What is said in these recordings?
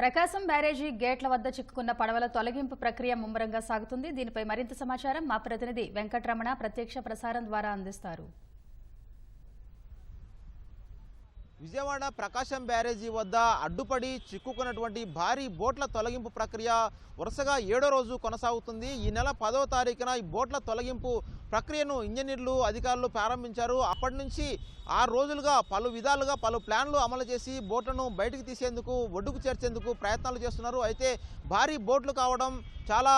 ప్రకాశం బ్యారేజీ గేట్ల వద్ద చిక్కుకున్న పడవల తొలగింపు ప్రక్రియ ముమ్మరంగా సాగుతుంది. దీనిపై మరింత సమాచారం మా ప్రతినిధి వెంకటరమణ ప్రత్యక్ష ప్రసారం ద్వారా అందిస్తారు. విజయవాడ ప్రకాశం బ్యారేజీ వద్ద అడ్డుపడి చిక్కుకున్నటువంటి భారీ బోట్ల తొలగింపు ప్రక్రియ వరుసగా ఏడో రోజు కొనసాగుతుంది. ఈ నెల పదో తారీఖున ఈ బోట్ల తొలగింపు ప్రక్రియను ఇంజనీర్లు అధికారులు ప్రారంభించారు. అప్పటి నుంచి ఆరు రోజులుగా పలు విధాలుగా పలు ప్లాన్లు అమలు చేసి బోట్లను బయటకు తీసేందుకు ఒడ్డుకు చేర్చేందుకు ప్రయత్నాలు చేస్తున్నారు. అయితే భారీ బోట్లు కావడం చాలా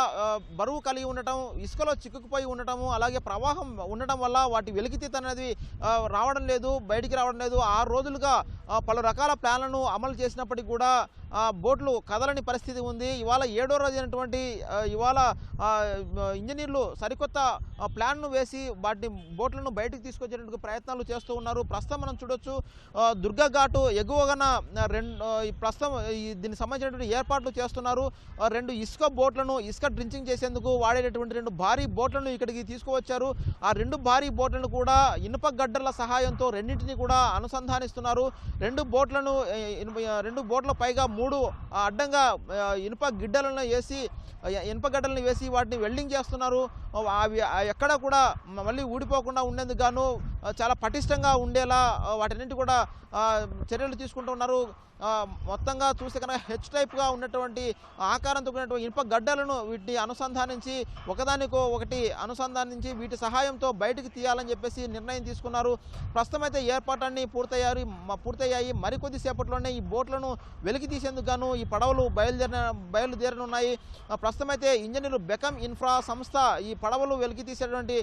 బరువు కలిగి ఉండటం ఇసుకలో చిక్కుకుపోయి ఉండటము అలాగే ప్రవాహం ఉండటం వల్ల వాటి వెలికితీత అనేది రావడం లేదు బయటికి రావడం లేదు. ఆరు రోజులుగా పలు రకాల ప్లాన్లను అమలు చేసినప్పటికీ కూడా బోట్లు కదలని పరిస్థితి ఉంది. ఇవాళ ఏడో రోజు అయినటువంటి ఇవాళ ఇంజనీర్లు సరికొత్త ప్లాన్ను వేసి వాటిని బోట్లను బయటకు తీసుకొచ్చేటువంటి ప్రయత్నాలు చేస్తూ ఉన్నారు. ప్రస్తుతం మనం చూడొచ్చు దుర్గా ఘాటు ఎగువగన రెండు ఈ ప్రస్తుతం ఈ దీనికి సంబంధించినటువంటి ఏర్పాట్లు చేస్తున్నారు. రెండు ఇసుక బోట్లను ఇసుక డ్రించింగ్ చేసేందుకు వాడేటటువంటి రెండు భారీ బోట్లను ఇక్కడికి తీసుకువచ్చారు. ఆ రెండు భారీ బోట్లను కూడా ఇనుప గడ్డల సహాయంతో రెండింటిని కూడా అనుసంధానిస్తున్నారు. రెండు బోట్లను ఇనుప- రెండు బోట్ల పైగా మూడు అడ్డంగా ఇనుప గిడ్డలను వేసి ఇనుప గడ్డలను వేసి వాటిని వెల్డింగ్ చేస్తున్నారు. అవి ఎక్కడా ఎక్కడ కూడా మళ్ళీ ఊడిపోకుండా ఉండేందుకు గాను చాలా పటిష్టంగా ఉండేలా ఆ, వాటన్నింటి కూడా చర్యలు తీసుకుంటూ ఉన్నారు. మొత్తంగా చూస్తే కనుక హెచ్ టైప్గా ఉన్నటువంటి ఆకారంతో కూడినటువంటి ఇనుప గడ్డలను వీటిని అనుసంధానించి ఒకదానికో ఒకటి అనుసంధానించి వీటి సహాయంతో బయటికి తీయాలని చెప్పేసి నిర్ణయం తీసుకున్నారు. ప్రస్తుతం అయితే ఏర్పాట్లన్నీ పూర్తయ్యారు పూర్తయ్యాయి. మరికొద్ది సేపట్లోనే ఈ బోట్లను వెలికి తీసేందుకు గాను ఈ పడవలు బయలుదేరిన బయలుదేరనున్నాయి. ఆ, ప్రస్తుతం అయితే ఇంజనీర్లు బెకమ్ ఇన్ఫ్రా సంస్థ ఈ పడవలు వెలికి తీసేటువంటి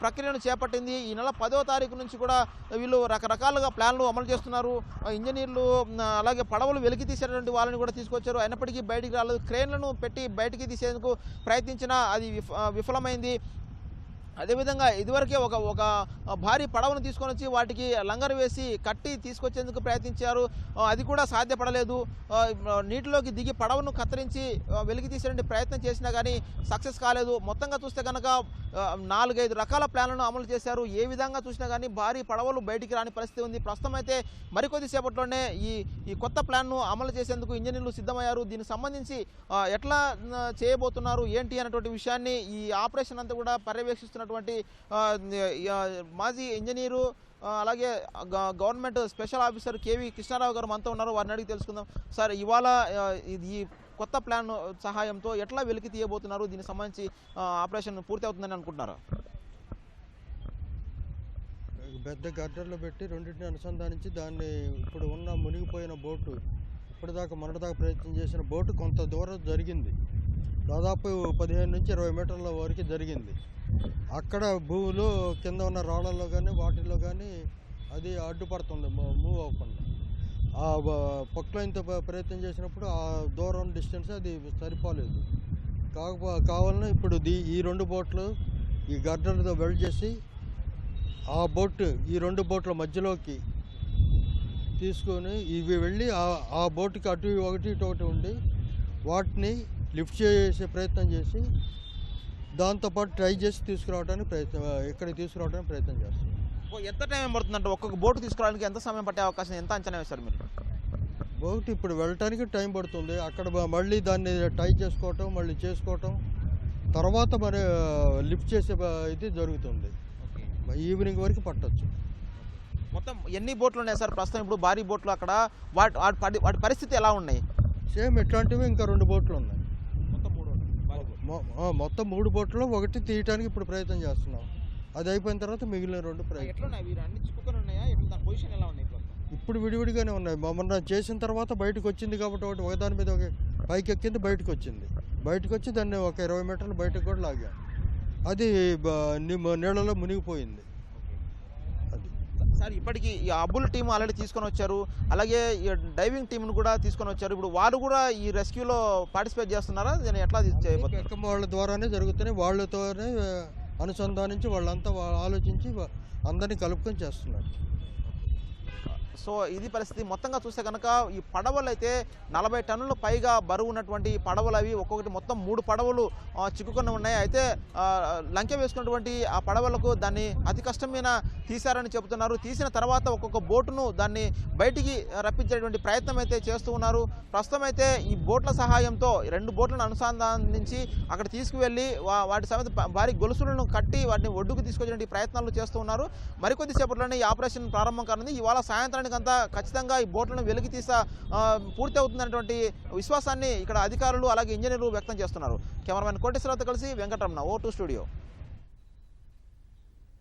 ప్రక్రియను చేపట్టింది. ఈ నెల పదో తారీఖు నుంచి కూడా వీళ్ళు రకరకాలుగా ప్లాన్లు అమలు చేస్తున్నారు. ఇంజనీర్లు అలాగే పడవలు వెలికి తీసేటువంటి వాళ్ళని కూడా తీసుకొచ్చారు. అయినప్పటికీ బయటికి రాలేదు. క్రేన్లను పెట్టి బయటికి తీసేందుకు ప్రయత్నించినా అది విఫలమైంది. అదేవిధంగా ఇదివరకే ఒక ఒక భారీ పడవను తీసుకొని వచ్చి వాటికి లంగరు వేసి కట్టి తీసుకొచ్చేందుకు ప్రయత్నించారు. అది కూడా సాధ్యపడలేదు. నీటిలోకి దిగి పడవను కత్తిరించి వెలికి తీసేటువంటి ప్రయత్నం చేసినా కానీ సక్సెస్ కాలేదు. మొత్తంగా చూస్తే కనుక నాలుగైదు రకాల ప్లాన్లను అమలు చేశారు. ఏ విధంగా చూసినా కానీ భారీ పడవలు బయటికి రాని పరిస్థితి ఉంది. ప్రస్తుతం అయితే మరికొద్దిసేపట్లోనే ఈ ఈ కొత్త ప్లాన్ను అమలు చేసేందుకు ఇంజనీర్లు సిద్ధమయ్యారు. దీనికి సంబంధించి ఎట్లా చేయబోతున్నారు ఏంటి అన్నటువంటి విషయాన్ని ఈ ఆపరేషన్ అంతా కూడా పర్యవేక్షిస్తున్నట్టు ఆ, మాజీ ఇంజనీరు అలాగే government special officer K V Krishnarao garu మనతో ఉన్నారు. వారిని అడిగి తెలుసుకుందాం. సార్ ఇవాళ ఇది ఈ కొత్త ప్లాన్ సహాయంతో ఎట్లా వెలికి తీయబోతున్నారు? దీనికి సంబంధించి ఆపరేషన్ పూర్తి అవుతుందని అనుకుంటున్నారు? పెద్ద గడ్డర్లు పెట్టి రెండింటిని అనుసంధానించి దాన్ని ఇప్పుడు ఉన్న మునిగిపోయిన బోటు ఇప్పటిదాకా మొన్నటిదాకా ప్రయత్నం చేసిన బోటు కొంత దూరం జరిగింది. దాదాపు పదిహేను నుంచి ఇరవై మీటర్ల వరకు జరిగింది. అక్కడ భూములు కింద ఉన్న రాళ్ళల్లో కానీ వాటిల్లో కానీ అది అడ్డుపడుతుంది మూవ్ అవ్వకుండా. ఆ పొక్లైన్తో ప్రయత్నం చేసినప్పుడు ఆ దూరం డిస్టెన్స్ అది సరిపోలేదు. కాకపో కావాలని ఇప్పుడు దీ ఈ రెండు బోట్లు ఈ గడ్డలతో వెల్డ్ చేసి ఆ బోట్ ఈ రెండు బోట్ల మధ్యలోకి తీసుకొని ఇవి వెళ్ళి ఆ- ఆ బోట్కి అటు ఒకటి ఇటు ఒకటి ఉండి వాటిని లిఫ్ట్ చేసే ప్రయత్నం చేసి దాంతోపాటు ట్రై చేసి తీసుకురావడానికి ప్రయత్నం ఇక్కడికి తీసుకురావడానికి ప్రయత్నం చేస్తాం. ఎంత టైం పడుతుందంటే ఒక్కొక్క బోటు తీసుకురావడానికి ఎంత సమయం పట్టే అవకాశం ఎంత అంచనా వేశారు మీరు? బోట్ ఇప్పుడు వెళ్ళటానికి టైం పడుతుంది. అక్కడ మళ్ళీ దాన్ని టై చేసుకోవటం మళ్ళీ చేసుకోవటం. తర్వాత మరి లిఫ్ట్ చేసే ఇది జరుగుతుంది. ఈవినింగ్ వరకు పట్టొచ్చు. మొత్తం ఎన్ని బోట్లు ఉన్నాయి సార్? ప్రస్తుతం ఇప్పుడు భారీ బోట్లు అక్కడ. వాటి వాటి పరిస్థితి ఎలా ఉన్నాయి? సేమ్ ఇట్లాంటివి ఇంకా రెండు బోట్లు ఉన్నాయి. మొత్తం మూడు బోట్లు. ఒకటి తీయటానికి ఇప్పుడు ప్రయత్నం చేస్తున్నాం. అది అయిపోయిన తర్వాత మిగిలిన రెండు ఇప్పుడు? విడివిడిగానే ఉన్నాయి. మొన్న చేసిన తర్వాత బయటకు వచ్చింది కాబట్టి ఒకటి ఒకదాని మీద ఒక పైకి ఎక్కింది బయటకు వచ్చింది. బయటకు వచ్చి దాన్ని ఒక ఇరవై మీటర్లు బయటకు కూడా లాగాం. అది నీళ్ళలో మునిగిపోయింది. సార్ ఇప్పటికి ఈ అబుల్ టీం ఆల్రెడీ తీసుకొని వచ్చారు. అలాగే ఈ డైవింగ్ టీంను కూడా తీసుకొని వచ్చారు. ఇప్పుడు వాళ్ళు కూడా ఈ రెస్క్యూలో పార్టిసిపేట్ చేస్తున్నారా? దీన్ని ఎట్లా చేయబోతున్నారు? ఎక్కం వాళ్ళ ద్వారానే జరుగుతున్నాయి. వాళ్ళతోనే అనుసంధానించి వాళ్ళంతా ఆలోచించి అందరినీ కలుపుకొని చేస్తున్నారు. సో ఇది పరిస్థితి. మొత్తంగా చూస్తే కనుక ఈ పడవలు అయితే నలభై టన్నుల పైగా బరువు ఉన్నటువంటి పడవలు అవి. ఒక్కొక్కటి మొత్తం మూడు పడవలు చిక్కుకొని ఉన్నాయి. అయితే లంకె వేసుకున్నటువంటి ఆ పడవలకు దాన్ని అతి కష్టమైన తీశారని చెబుతున్నారు. తీసిన తర్వాత ఒక్కొక్క బోటును దాన్ని బయటికి రప్పించేటువంటి ప్రయత్నం అయితే చేస్తూ ఉన్నారు. ప్రస్తుతం అయితే ఈ బోట్ల సహాయంతో రెండు బోట్లను అనుసంధానించి అక్కడ తీసుకువెళ్ళి వాటి సమేత భారీ గొలుసులను కట్టి వాటిని ఒడ్డుకు తీసుకొచ్చేటువంటి ప్రయత్నాలు చేస్తూ ఉన్నారు. మరికొద్దిసేపట్లోనే ఈ ఆపరేషన్ ప్రారంభం కానుంది. ఇవాళ సాయంత్రం అంతా ఖచ్చితంగా ఈ బోట్లను వెలికి తీసా ఆ, పూర్తి అవుతుందనేటువంటి విశ్వాసాన్ని ఇక్కడ అధికారులు అలాగే ఇంజనీర్లు వ్యక్తం చేస్తున్నారు. కెమెరామెన్ కోటేశ్వరరావుతో కలిసి వెంకటరమణ ఓ టూ స్టూడియో.